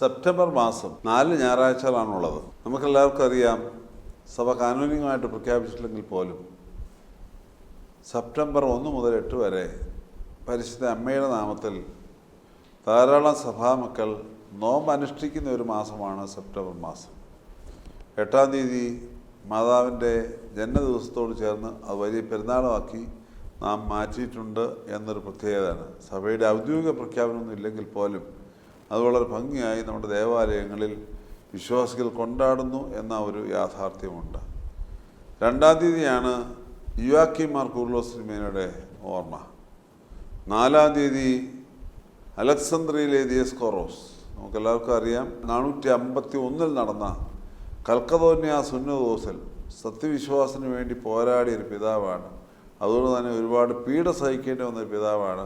September മാസം നാല് ഞായറാഴ്ചകളാണുള്ളത്. നമുക്കെല്ലാവർക്കും അറിയാം സഭ കാനൂനികമായിട്ട് പ്രഖ്യാപിച്ചിട്ടില്ലെങ്കിൽ പോലും സെപ്റ്റംബർ ഒന്ന് മുതൽ എട്ട് വരെ പരിശുദ്ധ അമ്മയുടെ നാമത്തിൽ ധാരാളം സഭാമക്കൾ നോമ്പ് അനുഷ്ഠിക്കുന്ന ഒരു മാസമാണ് സെപ്റ്റംബർ മാസം. എട്ടാം തീയതി മാതാവിന്റെ ജന്മദിവസത്തോട് ചേർന്ന് അത് വലിയ പെരുന്നാളാക്കി നാം മാറ്റിയിട്ടുണ്ട് എന്നൊരു പ്രത്യേകതയാണ്. സഭയുടെ ഔദ്യോഗിക പ്രഖ്യാപനമൊന്നും ഇല്ലെങ്കിൽ പോലും അത് വളരെ ഭംഗിയായി നമ്മുടെ ദേവാലയങ്ങളിൽ വിശ്വാസികൾ കൊണ്ടാടുന്നു എന്ന ഒരു യാഥാർത്ഥ്യമുണ്ട്. രണ്ടാം തീയതിയാണ് യുവാക്കി മാർ സിനിമയുടെ ഓർമ്മ. നാലാം തീയതി അലക്സന്ദ്രയിലെ ദിയസ്കോറോസ് നമുക്കെല്ലാവർക്കും അറിയാം നാനൂറ്റി അമ്പത്തി ഒന്നിൽ നടന്ന കൽക്കതോന്യ സുന്നദോസിൽ സത്യവിശ്വാസത്തിന് വേണ്ടി പോരാടിയ ഒരു പിതാവാണ്. അതുകൊണ്ട് തന്നെ ഒരുപാട് പീഡ സഹിക്കേണ്ടി വന്ന ഒരു പിതാവാണ്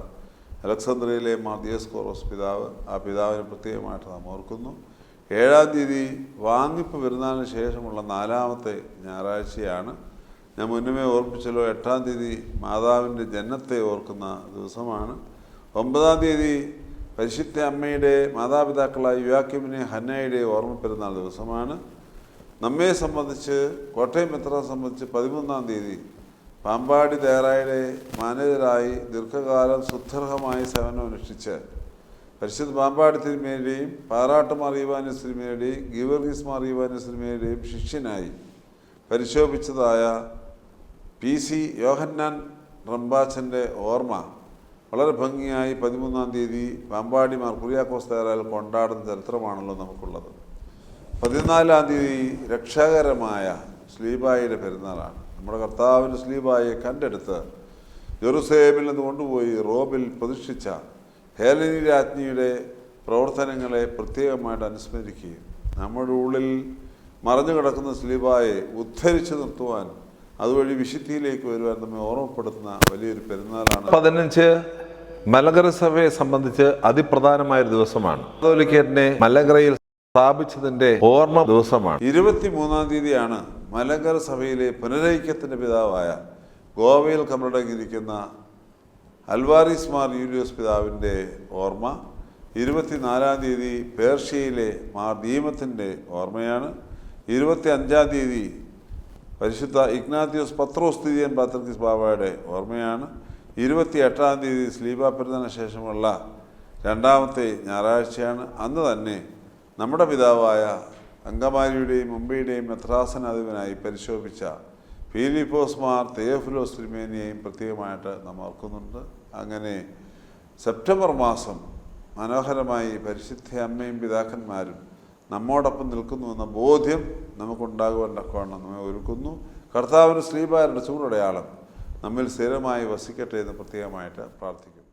അലക്സന്ദ്രയിലെ മാർദിയസ് കോറോസ് പിതാവ് ആ പിതാവിനെ പ്രത്യേകമായിട്ട് നാം ഓർക്കുന്നു. ഏഴാം തീയതി വാങ്ങിപ്പ് പെരുന്നാളിന് ശേഷമുള്ള നാലാമത്തെ ഞായറാഴ്ചയാണ്. ഞാൻ മുന്നമേ ഓർപ്പിച്ചല്ലോ എട്ടാം തീയതി മാതാവിന്റെ ജനത്തെ ഓർക്കുന്ന ദിവസമാണ്. ഒമ്പതാം തീയതി പരിശുദ്ധ അമ്മയുടെ മാതാപിതാക്കളായ യുവാക്യമിനെ ഹന്നയുടെ ഓർമ്മ പെരുന്നാൾ ദിവസമാണ്. നമ്മെ സംബന്ധിച്ച് കോട്ടയം എത്ര സംബന്ധിച്ച് പതിമൂന്നാം തീയതി പാമ്പാടി തേറായിലെ മാനേജരായി ദീർഘകാലം സുദീർഘമായി സേവനം അനുഷ്ഠിച്ച് പരിശുദ്ധ പാമ്പാടി തിരുമേനിയുടെയും പാറാട്ട് മാറിയുവാനസ് തിരുമേനിയുടെയും ഗീവർഗീസ് മാറിയുവാനസ് തിരുമേനിയുടെയും ശിഷ്യനായി പരിശോഭിച്ചതായ പി സി യോഹന്നാൻ റംബാച്ചന്റെ ഓർമ്മ വളരെ ഭംഗിയായി പതിമൂന്നാം തീയതി പാമ്പാടി മാർ കുര്യാക്കോസ് കൊണ്ടാടുന്ന ചരിത്രമാണല്ലോ നമുക്കുള്ളത്. പതിനാലാം തീയതി രക്ഷാകരമായ സ്ലീബായിയുടെ പെരുന്നാളാണ്. നമ്മുടെ കർത്താവിന്റെ സ്ലീബായെ കണ്ടെടുത്ത് ജെറുസലേമിൽ നിന്ന് കൊണ്ടുപോയി റോമിൽ പ്രതിഷ്ഠിച്ച ഹേലനി രാജ്ഞിയുടെ പ്രവർത്തനങ്ങളെ പ്രത്യേകമായിട്ട് അനുസ്മരിക്കുകയും നമ്മുടെ ഉള്ളിൽ മറഞ്ഞു കിടക്കുന്ന സ്ലീബായെ ഉദ്ധരിച്ചു നിർത്തുവാൻ അതുവഴി വിശുദ്ധിയിലേക്ക് വരുവാൻ നമ്മെ ഓർമ്മപ്പെടുത്തുന്ന വലിയൊരു പെരുന്നാളാണ്. പതിനഞ്ച് മലകര സഭയെ സംബന്ധിച്ച് അതിപ്രധാനമായ ഒരു ദിവസമാണ്. കത്തോലിക്കറ്റിനെ മലങ്കരയിൽ സ്ഥാപിച്ചതിന്റെ ഓർമ്മ ദിവസമാണ്. ഇരുപത്തിമൂന്നാം തീയതിയാണ് മലങ്കര സഭയിലെ പുനരൈക്യത്തിന്റെ പിതാവായ ഗോവയിൽ കമ്മടങ്ങിയിരിക്കുന്ന അൽവാരിസ് മാർ യൂലിയോസ് പിതാവിന്റെ ഓർമ്മ ഇരുപത്തിനാലാം തീയതി പേർഷ്യയിലെ മാർ ദീമത്തിന്റെ ഓർമ്മയാണ്. ഇരുപത്തി അഞ്ചാം തീയതി പരിശുദ്ധ ഇഗ്നാത്തിയോസ് പത്രോസ് തിരിയൻ പാത്രക്കിസ് ബാബയുടെ ഓർമ്മയാണ്. ഇരുപത്തി എട്ടാം തീയതി സ്ലീബ പെരുന്നതിന് ശേഷമുള്ള രണ്ടാമത്തെ ഞായറാഴ്ചയാണ്. അന്ന് തന്നെ നമ്മുടെ പിതാവായ അങ്കമാലിയുടെയും മുംബൈയുടെയും മെത്രാസനാധിപനായി പരിശോഭിച്ച ഫിലിപ്പോസ് മാർ തെയോഫിലോസ് തിരുമേനിയെയും പ്രത്യേകമായിട്ട് നാം ഓർക്കുന്നുണ്ട്. അങ്ങനെ സെപ്റ്റംബർ മാസം മനോഹരമായി പരിശുദ്ധ അമ്മയും പിതാക്കന്മാരും നമ്മോടൊപ്പം നിൽക്കുന്നുവെന്ന ബോധ്യം നമുക്കുണ്ടാകുവാൻ തക്കവണ്ണം നമ്മെ ഒരുക്കുന്നു. കർത്താവിന് ശ്രീഭാരുടെ ചൂടടയാളം നമ്മിൽ സ്ഥിരമായി വസിക്കട്ടെ എന്ന് പ്രത്യേകമായിട്ട് പ്രാർത്ഥിക്കുന്നു.